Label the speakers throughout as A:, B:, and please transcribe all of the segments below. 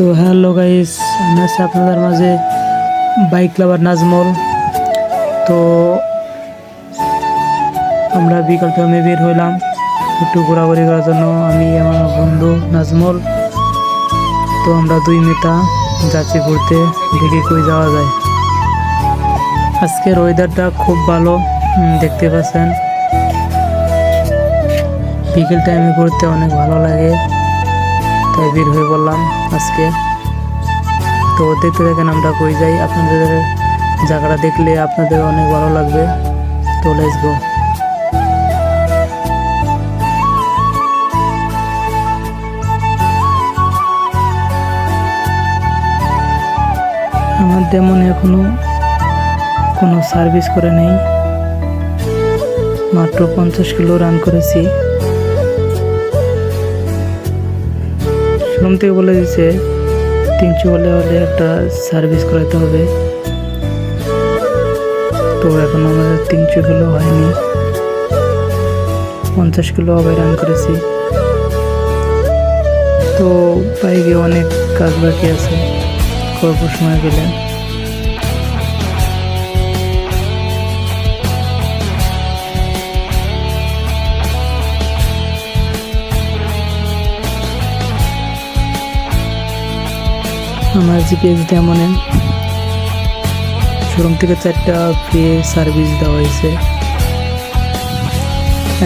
A: তো hello guys, আমি আছি আপনাদের মাঝে বাইক লাভার নাজমল। তো আমরা বিকাল টাইমে বের হইলাম, একটু ঘোরাঘুরি করার জন্য। আমি, আমার বন্ধু নাজমল, তো আমরা দুই মেতা যাচ্ছি ঘুরতে, দেখি কই যাওয়া যায়। আজকের ওয়েদারটা খুব ভালো দেখতে পাচ্ছেন। বিকেল টাইমে ঘুরতে অনেক ভালো লাগে। তাই বের হয়ে বললাম আজকে। তো দেখতে দেখেন আমরা কই যাই। আপনাদের জায়গাটা দেখলে আপনাদের অনেক ভালো লাগবে। তো লেটস গো আমার তেমন এখনও কোনো সার্ভিস করে নেই। মাত্র পঞ্চাশ কিলো রান করেছি। শোরুম থেকে বলে দিছে, তিনশো বলে হলে একটা সার্ভিস করাতে হবে। তো এখন আমাদের তিনশো কিলো হয়নি। পঞ্চাশ কিলো আবার রান করেছি। তো বাইকে অনেক কাজ বাকি আছে। করব সময় গেলে। আমার জিপিএস তেমন শোরুম থেকে চারটা ফ্রি সার্ভিস দেওয়া হয়েছে।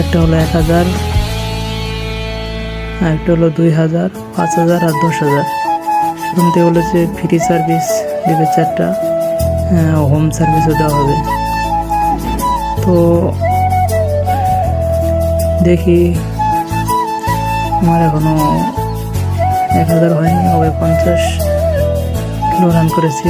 A: একটা হলো এক হাজার, আর একটা হলো দুই হাজার, পাঁচ হাজার আর দশ হাজার। শোরুম থেকে বলেছে ফ্রি সার্ভিস দেবে চারটা হোম সার্ভিসও দেওয়া হবে। তো দেখি, আমার এখনও এক হাজার হয়নি, হবে পঞ্চাশ। কিলো রান করেছি।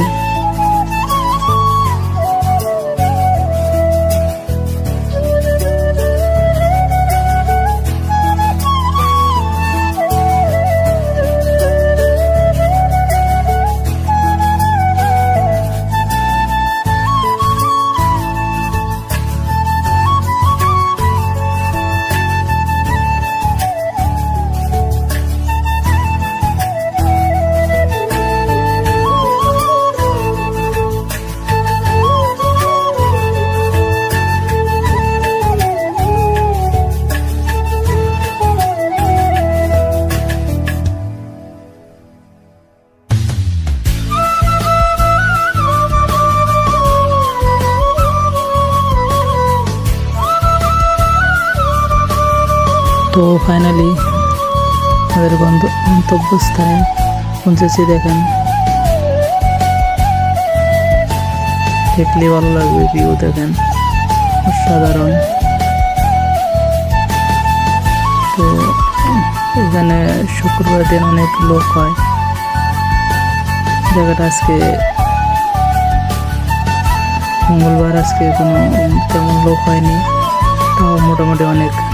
A: তো ফাইনালি আমাদের গন্ত- গন্তব্যস্থানে পৌঁছেছি, দেখেন। দেখলে ভালো লাগবে ভিউ দেখেন। অসাধারণ। তো এখানে শুক্রবার দিন অনেক লোক হয়। জায়গাটা আজকে মঙ্গলবার, আজকে কোনো তেমন লোক হয়নি। তাও মোটামুটি অনেক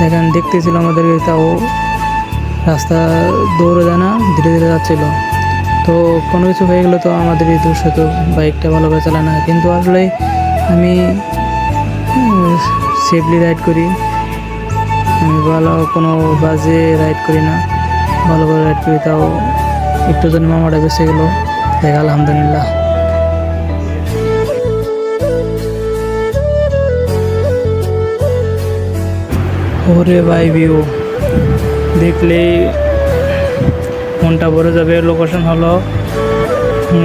A: দেখেন, দেখতেছিল আমাদেরকে তাও রাস্তা দৌড়ে দেয় না, ধীরে ধীরে যাচ্ছিল। তো কোনো কিছু হয়ে গেলে তো আমাদেরই দোষ হতো, বাইকটা ভালোভাবে চালায় না কিন্তু আসলে আমি সেফলি রাইড করি। আমি ভালো কোনো বাজে রাইড করি না। ভালোভাবে রাইড করি, তাও একটু জন মামাটা বেঁচে গেলো। দেখ, আলহামদুলিল্লাহ। ওরে ভাই ভিউ। দেখলেই মনটা ভরে যাবে। লোকেশন হলো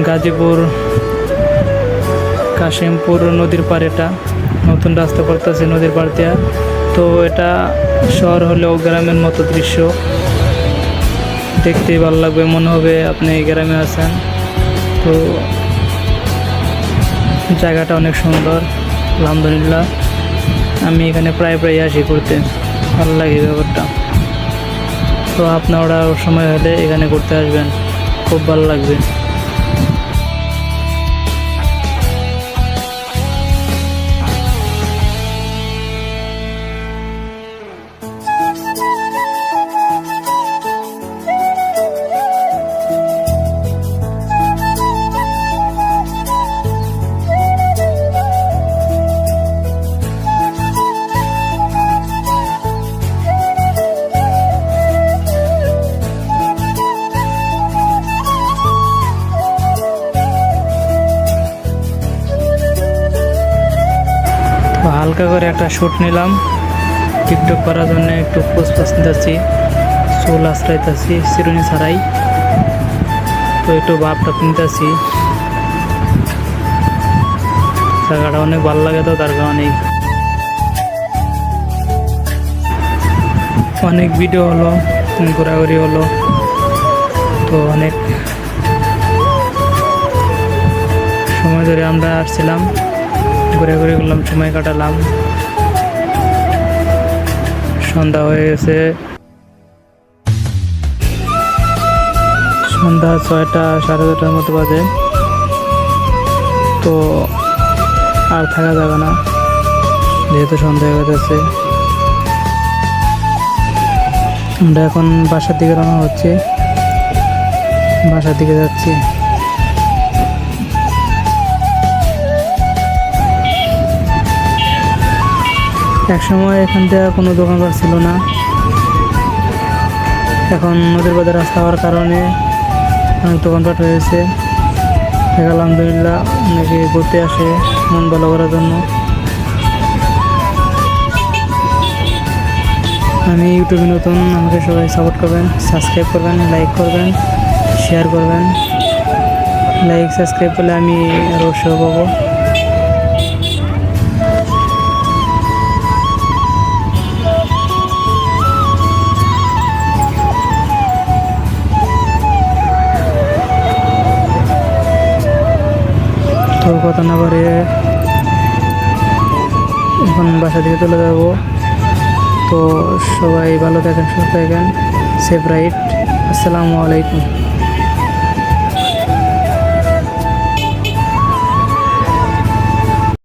A: গাজীপুর, কাশিমপুর নদীর পার এটা। নতুন রাস্তা করতেছে নদীর পার দিয়া। তো এটা শহর হলেও গ্রামের মতো দৃশ্য। দেখতেই ভালো লাগবে, মনে হবে আপনি গ্রামে আছেন। তো জায়গাটা অনেক সুন্দর, আলহামদুলিল্লাহ। আমি এখানে প্রায় প্রায় আসি ঘুরতে। ভালো লাগে ব্যাপারটা। তো আপনারা সময় হলে এখানে ঘুরতে আসবেন। খুব ভালো লাগবে। হালকা করে একটা শ্যুট নিলাম। টিকটক করার জন্য একটু পোস্ট নিতেছি। চুল আশ্রাইতেছি চিরুনি ছাড়াই। তো একটু ভাবটা নিতেছি। জায়গাটা অনেক ভালো লাগে তো, তার কারণেই। অনেক ভিডিও হলো, ঘোরাঘুরি হলো। তো অনেক সময় ধরে আমরা আসছিলাম। ঘুরে ঘুরে গেলাম, সময় কাটালাম। সন্ধ্যা হয়ে গেছে। সন্ধ্যা ছয়টা, সাড়ে ছটার মতো বাজে। তো আর থাকা যাবে না, যেহেতু সন্ধ্যা হয়ে গেছে। আমরা এখন বাসার দিকে রওনা হচ্ছে। বাসার দিকে যাচ্ছি। এক সময় এখান থেকে কোনো দোকানপাট ছিল না। এখন নদীর বাজার রাস্তা হওয়ার কারণে অনেক দোকানপাট হয়েছে। আলহামদুলিল্লাহ অনেকে ঘুরতে আসে, মন ভালো করার জন্য। আমি ইউটিউবে নতুন, আমাকে সবাই সাপোর্ট করবেন সাবস্ক্রাইব করবেন লাইক করবেন শেয়ার করবেন। লাইক সাবস্ক্রাইব করলে আমি আরও উৎসাহ পাবো। কথা না পারে এখন বাসা থেকে চলে যাব। তো সবাই ভালো থাকেন, সুস্থ থাকেন। সেফ রাইট আসসালামু আলাইকুম।